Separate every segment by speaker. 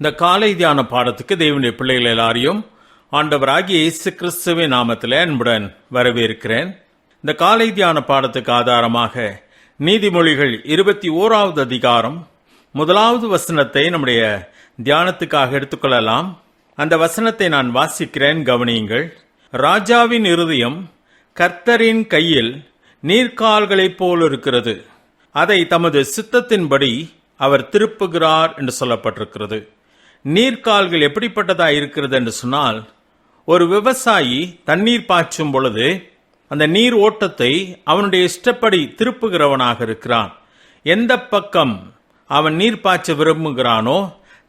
Speaker 1: இந்த காலை தியான பாடத்துக்கு தேவனுடைய பிள்ளைகள் எல்லாரையும் ஆண்டவராகிய இயேசு கிறிஸ்துவின் நாமத்தில் அன்புடன் வரவேற்கிறேன். இந்த காலை தியான பாடத்துக்கு ஆதாரமாக நீதிமொழிகள் இருபத்தி ஓராவது அதிகாரம் முதலாவது வசனத்தை நம்முடைய தியானத்துக்காக எடுத்துக்கொள்ளலாம். அந்த வசனத்தை நான் வாசிக்கிறேன் கவனியுங்கள். ராஜாவின் இருதயம் கர்த்தரின் கையில் நீர்க்கால்களைப் போல் இருக்கிறது அதை தமது சித்தத்தின்படி அவர் திருப்புகிறார் என்று சொல்லப்பட்டிருக்கிறது. நீர்க்கால்கள் எப்படிப்பட்டதா இருக்கிறது என்று சொன்னால் ஒரு விவசாயி தண்ணீர் பாய்ச்சும் பொழுது அந்த நீர் ஓட்டத்தை அவனுடைய இஷ்டப்படி திருப்புகிறவனாக இருக்கிறான். எந்த பக்கம் அவன் நீர் பாய்ச்ச விரும்புகிறானோ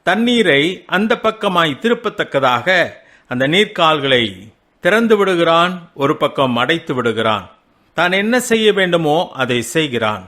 Speaker 1: தண்ணீரை அந்த பக்கமாய் திருப்பத்தக்கதாக அந்த நீர்க்கால்களை திறந்து விடுகிறான் ஒரு பக்கம் அடைத்து விடுகிறான். தான் என்ன செய்ய வேண்டுமோ அதை செய்கிறான்.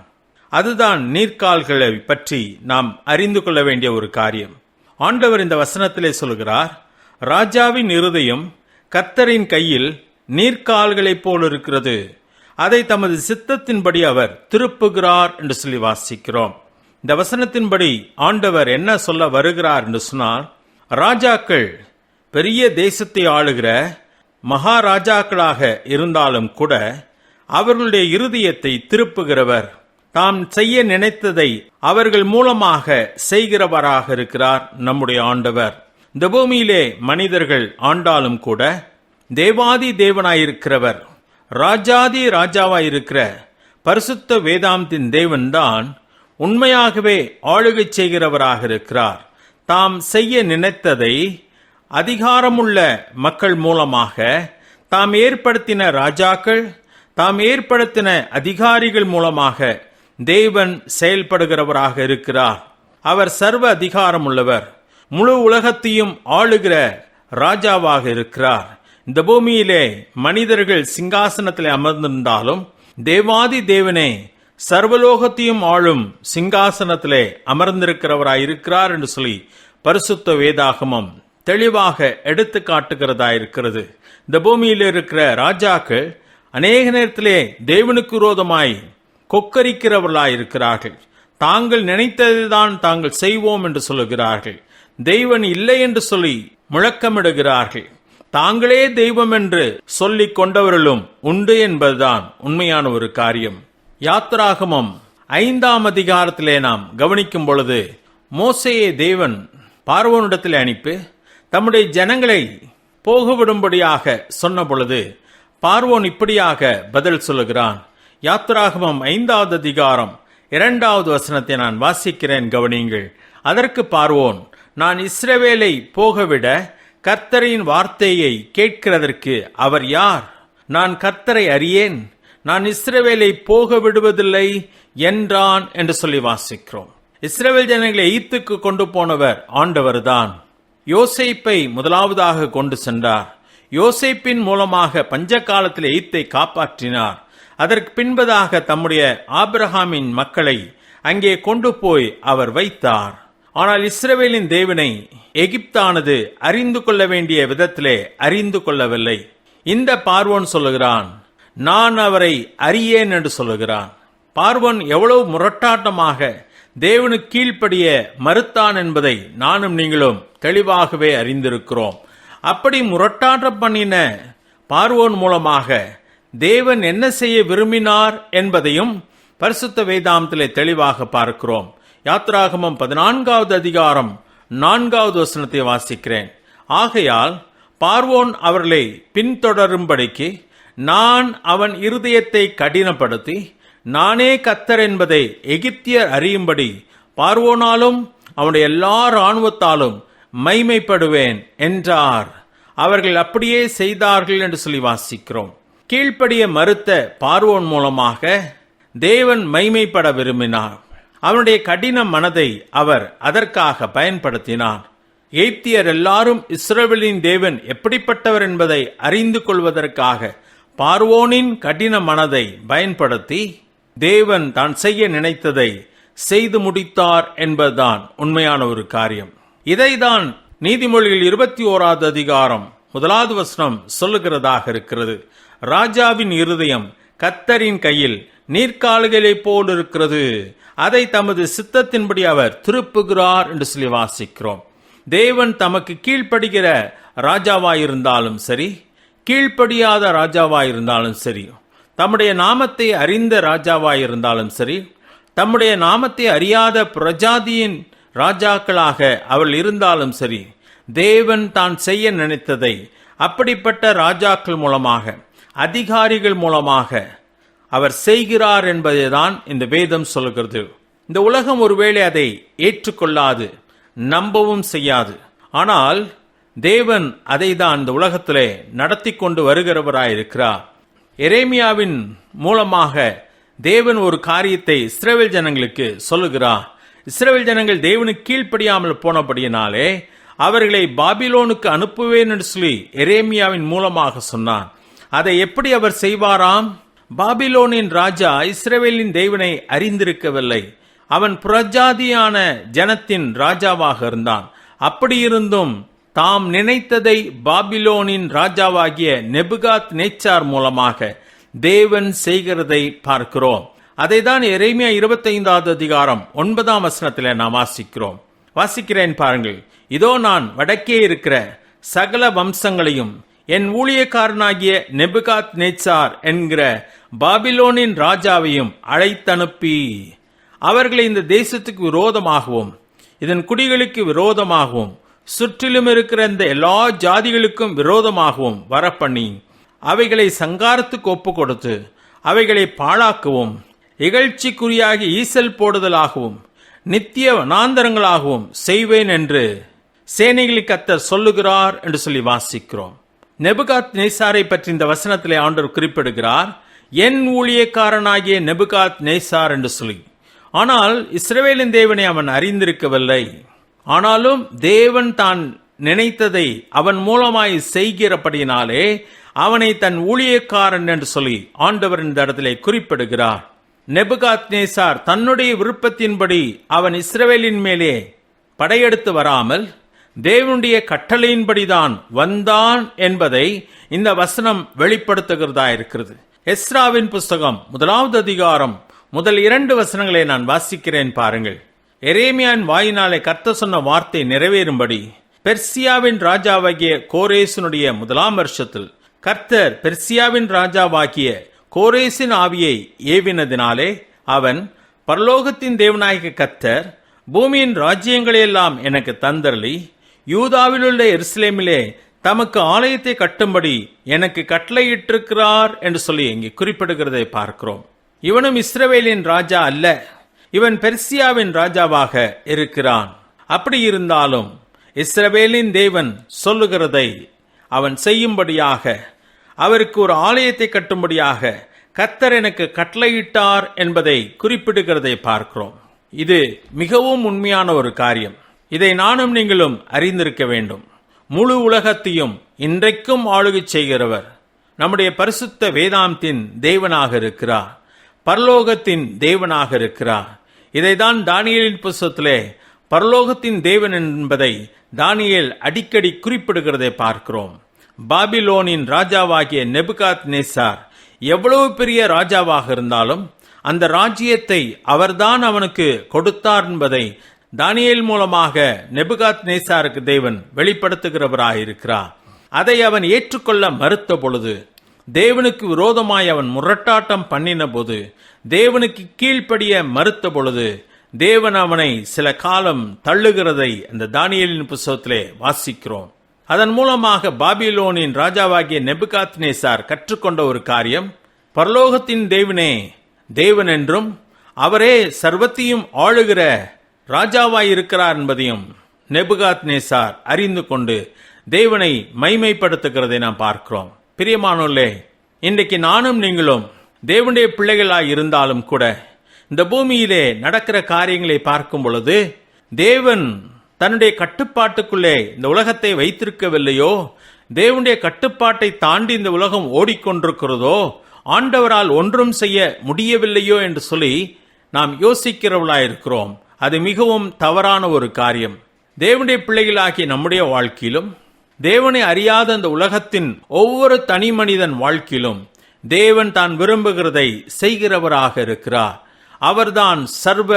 Speaker 1: அதுதான் நீர்க்கால்களை பற்றி நாம் அறிந்து கொள்ள வேண்டிய ஒரு காரியம். ஆண்டவர் இந்த வசனத்திலே சொல்கிறார் ராஜாவின் இருதயம் கர்த்தரின் கையில் நீர்க்கால்களைப் போல் இருக்கிறது அதை தமது சித்தத்தின்படி அவர் திருப்புகிறார் என்று சொல்லி வாசிக்கிறோம். இந்த வசனத்தின்படி ஆண்டவர் என்ன சொல்ல வருகிறார் என்று சொன்னால் ராஜாக்கள் பெரிய தேசத்தை ஆளுகிற மகாராஜாக்களாக இருந்தாலும் கூட அவர்களுடைய இருதயத்தை திருப்புகிறவர் தாம் செய்ய நினைத்ததை அவர்கள் மூலமாக செய்கிறவராக இருக்கிறார் நம்முடைய ஆண்டவர். இந்த பூமியிலே மனிதர்கள் ஆண்டாலும் கூட தேவாதி தேவனாயிருக்கிறவர் ராஜாதி ராஜாவாயிருக்கிற பரிசுத்த வேதாந்தின் தேவன்தான் உண்மையாகவே ஆளுகை செய்கிறவராக இருக்கிறார். தாம் செய்ய நினைத்ததை அதிகாரமுள்ள மக்கள் மூலமாக தாம் ஏற்படுத்தின ராஜாக்கள் தாம் ஏற்படுத்தின அதிகாரிகள் மூலமாக தேவன் செயல்படுகிறவராக இருக்கிறார். அவர் சர்வ அதிகாரம் உள்ளவர் முழு உலகத்தையும் ஆளுகிற ராஜாவாக இருக்கிறார். இந்த பூமியிலே மனிதர்கள் சிங்காசனத்தில் அமர்ந்திருந்தாலும் தேவாதி தேவனே சர்வலோகத்தையும் ஆளும் சிங்காசனத்திலே அமர்ந்திருக்கிறவராய் இருக்கிறார் என்று சொல்லி பரிசுத்த வேதாகமம் தெளிவாக எடுத்து காட்டுகிறதா இருக்கிறது இந்த பூமியில் இருக்கிற ராஜாக்கள் அநேக நேரத்திலே தேவனுக்கு விரோதமாய் கொக்கரிக்கிறவர்களாயிருக்கிறார்கள். தாங்கள் நினைத்ததுதான் தாங்கள் செய்வோம் என்று சொல்லுகிறார்கள். தெய்வன் இல்லை என்று சொல்லி முழக்கமிடுகிறார்கள். தாங்களே தெய்வம் என்று சொல்லிக் கொண்டவர்களும் உண்டு என்பதுதான் உண்மையான ஒரு காரியம். யாத்ராகமம் ஐந்தாம் அதிகாரத்திலே நாம் கவனிக்கும் பொழுது மோசையை தேவன் பார்வோனிடத்தில் அனுப்பி தம்முடைய ஜனங்களை போகவிடும்படியாக சொன்ன பொழுது பார்வோன் இப்படியாக பதில் சொல்லுகிறான். யாத்ராகமம் ஐந்தாவது அதிகாரம் இரண்டாவது வசனத்தை நான் வாசிக்கிறேன் கவனியுங்கள். அதற்கு பார்வோன் நான் இஸ்ரவேலை போகவிட கர்த்தரின் வார்த்தையை கேட்கிறதற்கு அவர் யார்? நான் கர்த்தரை அறியேன். நான் இஸ்ரவேலை போக விடுவதில்லை என்றான் என்று சொல்லி வாசிக்கிறோம். இஸ்ரவேல் ஜனங்களை ஈத்துக்கு கொண்டு போனவர் ஆண்டவர் தான் யோசைப்பை முதலாவதாக கொண்டு சென்றார். யோசைப்பின் மூலமாக பஞ்ச காலத்தில் ஈத்தை காப்பாற்றினார். அதற்கு பின்பதாக தம்முடைய ஆப்ரஹாமின் மக்களை அங்கே கொண்டு போய் அவர் வைத்தார். ஆனால் இஸ்ரவேலின் தேவனை எகிப்தானது அறிந்து கொள்ள வேண்டிய விதத்திலே அறிந்து கொள்ளவில்லை. இந்த பார்வோன் சொல்லுகிறான் நான் அவரை அறியேன் என்று சொல்லுகிறான். பார்வன் எவ்வளவு முரட்டாட்டமாக தேவனு கீழ்ப்படிய மறுத்தான் என்பதை நானும் நீங்களும் தெளிவாகவே அறிந்திருக்கிறோம். அப்படி முரட்டாட்டம் பண்ணின பார்வோன் மூலமாக தேவன் என்ன செய்ய விரும்பினார் என்பதையும் பரிசுத்த வேதாந்தத்திலே தெளிவாக பார்க்கிறோம். யாத்ராகமம் பதினான்காவது அதிகாரம் நான்காவது வசனத்தை வாசிக்கிறேன். ஆகையால் பார்வோன் அவர்களை பின்தொடரும்படிக்கு நான் அவன் இருதயத்தை கடினப்படுத்தி நானே கத்தர் என்பதை எகிப்தியர் அறியும்படி பார்வோனாலும் அவனுடைய எல்லா இராணுவத்தாலும் மைமைப்படுவேன் என்றார். அவர்கள் அப்படியே செய்தார்கள் என்று சொல்லி வாசிக்கிறோம். கீழ்ப்படிய மறுத்த பார்வோன் மூலமாக தேவன் மைமைப்பட விரும்பினார். அவனுடைய கடின மனதை அவர் அதற்காக பயன்படுத்தினார். எய்த்தியர் எல்லாரும் இஸ்ரேலின் தேவன் எப்படிப்பட்டவர் என்பதை அறிந்து கொள்வதற்காக பார்வோனின் கடின மனதை பயன்படுத்தி தேவன் தான் செய்ய நினைத்ததை செய்து முடித்தார் என்பதுதான் உண்மையான ஒரு காரியம். இதைதான் நீதிமொழியில் இருபத்தி ஓராவது அதிகாரம் முதலாவது வசனம் சொல்லுகிறதாக இருக்கிறது. ராஜாவின் இருதயம் கத்தரின் கையில் நீர்க்கால்களைப் போல் இருக்கிறது அதை தமது சித்தத்தின்படி அவர் திருப்புகிறார் என்று சொல்லி வாசிக்கிறோம். தேவன் தமக்கு கீழ்ப்படுகிற ராஜாவாயிருந்தாலும் சரி கீழ்ப்படியாத ராஜாவாயிருந்தாலும் சரி தம்முடைய நாமத்தை அறிந்த ராஜாவாயிருந்தாலும் சரி தம்முடைய நாமத்தை அறியாத பிரஜாதியின் ராஜாக்களாக அவள் இருந்தாலும் சரி தேவன் தான் செய்ய நினைத்ததை அப்படிப்பட்ட ராஜாக்கள் மூலமாக அதிகாரிகள் மூலமாக அவர் செய்கிறார் என்பதைதான் இந்த வேதம் சொல்கிறது. இந்த உலகம் ஒருவேளை அதை ஏற்றுக்கொள்ளாது நம்பவும் செய்யாது. ஆனால் தேவன் அதை தான் இந்த உலகத்திலே நடத்தி கொண்டு வருகிறவராயிருக்கிறார். எரேமியாவின் மூலமாக தேவன் ஒரு காரியத்தை இஸ்ரேவேல் ஜனங்களுக்கு சொல்லுகிறார். இஸ்ரேவேல் ஜனங்கள் தேவனுக்கு கீழ்ப்படியாமல் போனபடியினாலே அவர்களை பாபிலோனுக்கு அனுப்புவேன் என்று சொல்லி எரேமியாவின் மூலமாக சொன்னான். அதை எப்படி அவர் செய்வாராம்? பாபிலோனின் ராஜா இஸ்ரேவேலின் தேவனை அறிந்திருக்கவில்லை. அவன் புறஜாதியான ஜனத்தின் ராஜாவாக இருந்தான். அப்படியிருந்தும் தாம் நினைத்ததை பாபிலோனின் ராஜாவாகிய நெபுகாத் நேச்சார் மூலமாக தேவன் செய்கிறதை பார்க்கிறோம். அதை தான் எரேமியா இருபத்தைந்தாவது அதிகாரம் ஒன்பதாம் வசனத்தில் நாம் வாசிக்கிறோம். வாசிக்கிறேன் பாருங்கள். இதோ நான் வடக்கே இருக்கிற சகல வம்சங்களையும் என் ஊழியக்காரனாகிய நெபுகாத் நேச்சார் என்கிற பாபிலோனின் ராஜாவையும் அழைத்தனுப்பி அவர்களை இந்த தேசத்துக்கு விரோதமாகவும். இதன் குடிகளுக்கு விரோதமாகவும். சுற்றிலும் இருக்கிற இந்த எல்லா ஜாதிகளுக்கும் விரோதமாகவும். வரப்பண்ணி அவைகளை சங்காரத்துக்கு ஒப்பு கொடுத்து அவைகளை பாழாக்கவும். இகழ்ச்சிக்குறியாகி ஈசல் போடுதலாகவும். நித்திய வனாந்தரங்களாகவும். செய்வேன் என்று சேனைகளில் கத்தர் சொல்லுகிறார் என்று சொல்லி வாசிக்கிறோம். நெபுகாத் நேசாரை பற்றி இந்த வசனத்திலே ஆண்டவர் குறிப்பிடுகிறார் என் ஊழியக்காரனாகிய நெபுகாத் நேசார் என்று சொல்லி. ஆனால் இஸ்ரவேலின் தேவனை அவன் அறிந்திருக்கவில்லை. ஆனாலும் தேவன் தான் நினைத்ததை அவன் மூலமாய் செய்கிறபடியினாலே அவனை தன் ஊழியக்காரன் என்று சொல்லி ஆண்டவர் இந்த இடத்திலே குறிப்பிடுகிறார். நெபுகாத் நேசார் தன்னுடைய விருப்பத்தின்படி அவன் இஸ்ரவேலின் மேலே படையெடுத்து வராமல் தேவனுடைய கட்டளையின்படிதான் வந்தான் என்பதை இந்த வசனம் வெளிப்படுத்துகிறதா இருக்கிறது. எஸ்ராவின் புஸ்தகம் முதலாவது அதிகாரம் முதல் இரண்டு வசனங்களை நான் வாசிக்கிறேன் பாருங்கள். எரேமியான் வாயினாலே கர்த்த சொன்ன வார்த்தை நிறைவேறும்படி பெர்சியாவின் ராஜாவாகிய கோரேசனுடைய முதலாம் வருஷத்தில் கர்த்தர் பெர்சியாவின் ராஜாவாகிய கோரேசின் ஆவியை ஏவினதினாலே அவன் பரலோகத்தின் தேவநாயக கர்த்தர் பூமியின் ராஜ்யங்களையெல்லாம் எனக்கு தந்தரளி யூதாவிலுள்ள எருசலேமிலே தமக்கு ஆலயத்தை கட்டும்படி எனக்கு கட்டளையிட்டிருக்கிறார் என்று சொல்லி இங்கே குறிப்பிடுகிறதை பார்க்கிறோம். இவனும் இஸ்ரவேலின் ராஜா அல்ல. இவன் பெர்சியாவின் ராஜாவாக இருக்கிறான். அப்படி இருந்தாலும் இஸ்ரவேலின் தேவன் சொல்லுகிறதை அவன் செய்யும்படியாக அவருக்கு ஒரு ஆலயத்தை கட்டும்படியாக கத்தர் எனக்கு கட்டளையிட்டார் என்பதை குறிப்பிடுகிறதை பார்க்கிறோம். இது மிகவும் உண்மையான ஒரு காரியம். இதை நானும் நீங்களும் அறிந்திருக்க வேண்டும். முழு உலகத்தையும் இன்றைக்கும் ஆளுகை செய்கிறவர் நம்முடைய பரிசுத்த வேதாந்தின் தேவனாக இருக்கிறார். பரலோகத்தின் தேவனாக இருக்கிறார். இதைதான் தானியலின் புஸ்தத்திலே பரலோகத்தின் தேவன் என்பதை தானியல் அடிக்கடி குறிப்பிடுகிறதை பார்க்கிறோம். பாபிலோனின் ராஜாவாகிய நெபுகாத் நேசார் எவ்வளவு பெரிய ராஜாவாக இருந்தாலும் அந்த ராஜ்யத்தை அவர்தான் அவனுக்கு கொடுத்தார் என்பதை தானியல் மூலமாக நெபுகாத் நேசாருக்கு தேவன் வெளிப்படுத்துகிறவராயிருக்கிறார் அதை அவன் ஏற்றுக்கொள்ள மறுத்த பொழுது தேவனுக்கு விரோதமாய் அவன் முரட்டாட்டம் பண்ணின போது தேவனுக்கு கீழ்ப்படிய மறுத்த பொழுது தேவன் அவனை சில காலம் தள்ளுகிறதை அந்த தானியலின் புஸ்தகத்திலே வாசிக்கிறோம். அதன் மூலமாக பாபிலோனின் ராஜாவாகிய நெபுகாத் நேசார் கற்றுக்கொண்ட ஒரு காரியம் பரலோகத்தின் தேவனே தேவன் என்றும் அவரே சர்வத்தையும் ஆளுகிற ராஜாவாய் இருக்கிறார் என்பதையும் நெபுகாத் நேசார் அறிந்து கொண்டு தேவனை மைமைப்படுத்துகிறதை நாம் பார்க்கிறோம். பிரியமானோர்களே இன்றைக்கு நானும் நீங்களும் தேவனுடைய பிள்ளைகளாய் இருந்தாலும் கூட இந்த பூமியிலே நடக்கிற காரியங்களை பார்க்கும் பொழுது தேவன் தன்னுடைய கட்டுப்பாட்டுக்குள்ளே இந்த உலகத்தை வைத்திருக்கவில்லையோ தேவனுடைய கட்டுப்பாட்டை தாண்டி இந்த உலகம் ஓடிக்கொண்டிருக்கிறதோ ஆண்டவரால் ஒன்றும் செய்ய முடியவில்லையோ என்று சொல்லி நாம் யோசிக்கிறவளாயிருக்கிறோம் அது மிகவும் தவறான ஒரு காரியம். தேவனுடைய பிள்ளைகளாகிய நம்முடைய வாழ்க்கையிலும் தேவனை அறியாத அந்த உலகத்தின் ஒவ்வொரு தனி மனிதன் வாழ்க்கையிலும் தேவன் தான் விரும்புகிறதை செய்கிறவராக இருக்கிறார். அவர்தான் சர்வ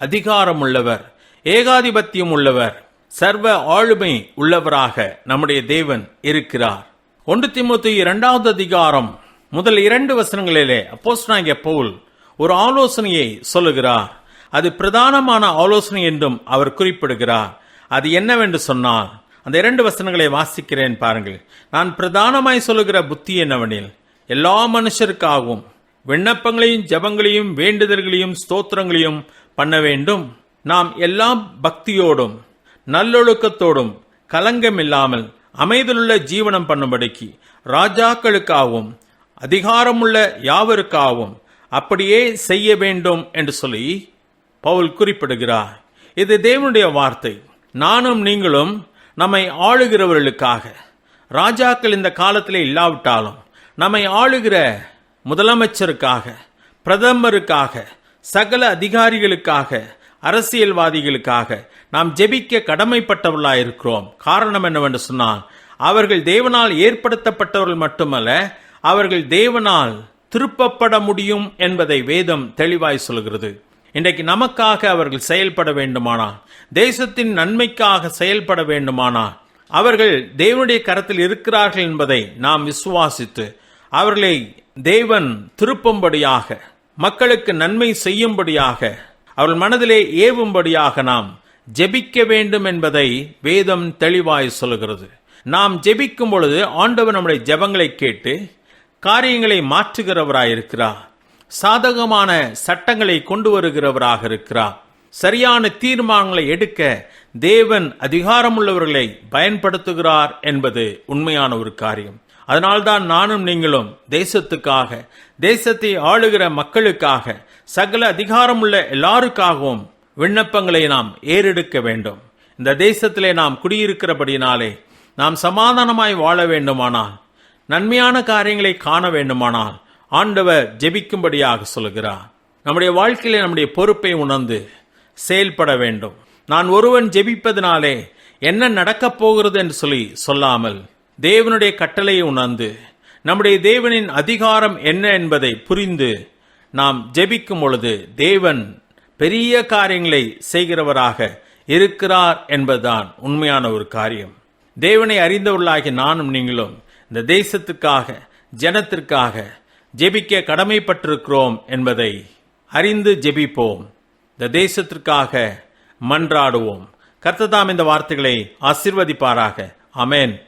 Speaker 1: அதிகாரம் உள்ளவர் ஏகாதிபத்தியம் உள்ளவர் சர்வ ஆளுமை உள்ளவராக நம்முடைய தேவன் இருக்கிறார். ஒன்று திமுத்தி இரண்டாவது அதிகாரம் முதல் இரண்டு வசனங்களிலே அப்போஸ்தலனாகிய பவுல் ஒரு ஆலோசனையை சொல்லுகிறார். அது பிரதானமான ஆலோசனை என்றும் அவர் குறிப்பிடுகிறார். அது என்னவென்று சொன்னால் அந்த இரண்டு வசனங்களை வாசிக்கிறேன் பாருங்கள். நான் பிரதானமாய் சொல்லுகிற புத்தி என்னவெனில் எல்லா மனுஷருக்காகவும் விண்ணப்பங்களையும் ஜெபங்களையும் வேண்டுதல்களையும் ஸ்தோத்திரங்களையும் பண்ண வேண்டும். நாம் எல்லாம் பக்தியோடும் நல்லொழுக்கத்தோடும் கலங்கம் இல்லாமல் அமைதலுள்ள ஜீவனம் பண்ணும்படிக்கு ராஜாக்களுக்காகவும் அதிகாரமுள்ள யாவருக்காகவும் அப்படியே செய்ய வேண்டும் என்று சொல்லி பவுல் குறிப்பிடுகிறார். இது தேவனுடைய வார்த்தை. நானும் நீங்களும் நம்மை ஆளுகிறவர்களுக்காக. ராஜாக்கள் இந்த காலத்தில் இல்லாவிட்டாலும் நம்மை ஆளுகிற முதலமைச்சருக்காக பிரதமருக்காக சகல அதிகாரிகளுக்காக அரசியல்வாதிகளுக்காக நாம் ஜெபிக்க கடமைப்பட்டவர்களாக இருக்கிறோம் காரணம் என்னவென்று சொன்னால் அவர்கள் தேவனால் ஏற்படுத்தப்பட்டவர்கள் மட்டுமல்ல அவர்கள் தேவனால் திருப்பப்பட முடியும் என்பதை வேதம் தெளிவாய் சொல்கிறது. இன்றைக்கு நமக்காக அவர்கள் செயல்பட வேண்டுமானா? தேசத்தின் நன்மைக்காக செயல்பட வேண்டுமானா? அவர்கள் தேவனுடைய கரத்தில் இருக்கிறார்கள் என்பதை நாம் விசுவாசித்து அவர்களை தேவன் திருப்பும்படியாக மக்களுக்கு நன்மை செய்யும்படியாக அவர்கள் மனதிலே ஏவும்படியாக நாம் ஜெபிக்க வேண்டும் என்பதை வேதம் தெளிவாய் சொல்கிறது நாம் ஜெபிக்கும் பொழுது ஆண்டவர் நம்முடைய ஜெபங்களை கேட்டு காரியங்களை மாற்றுகிறவராயிருக்கிறார். சாதகமான சட்டங்களை கொண்டு வருகிறவராக இருக்கிறார். சரியான தீர்மானங்களை எடுக்க தேவன் அதிகாரமுள்ளவர்களை பயன்படுத்துகிறார் என்பது உண்மையான ஒரு காரியம். அதனால்தான் நானும் நீங்களும் தேசத்துக்காக தேசத்தை ஆளுகிற மக்களுக்காக சகல அதிகாரமுள்ள எல்லாருக்காகவும் விண்ணப்பங்களை நாம் ஏறெடுக்க வேண்டும். இந்த தேசத்திலே நாம் குடியிருக்கிறபடினாலே நாம் சமாதானமாய் வாழ வேண்டுமானால் நன்மையான காரியங்களை காண வேண்டுமானால் ஆண்டவர் ஜெபிக்கும்படியாக சொல்கிறார் நம்முடைய வாழ்க்கையில் நம்முடைய பொறுப்பை உணர்ந்து செயல்பட வேண்டும். நான் ஒருவன் ஜெபிப்பதினாலே என்ன நடக்கப் போகிறது என்று சொல்லி சொல்லாமல் தேவனுடைய கட்டளையை உணர்ந்து நம்முடைய தேவனின் அதிகாரம் என்ன என்பதை புரிந்து நாம் ஜெபிக்கும் பொழுது தேவன் பெரிய காரியங்களை செய்கிறவராக இருக்கிறார் என்பதுதான் உண்மையான ஒரு காரியம். தேவனை அறிந்தவர்களாகிய நானும் நீங்களும் இந்த தேசத்துக்காக ஜனத்திற்காக ஜெபிக்க கடமைப்பட்டிருக்கிறோம் என்பதை அறிந்து ஜெபிப்போம். இந்த தேசத்திற்காக மன்றாடுவோம். கர்த்ததாம் இந்த வார்த்தைகளை ஆசிர்வதிப்பாராக. அமேன்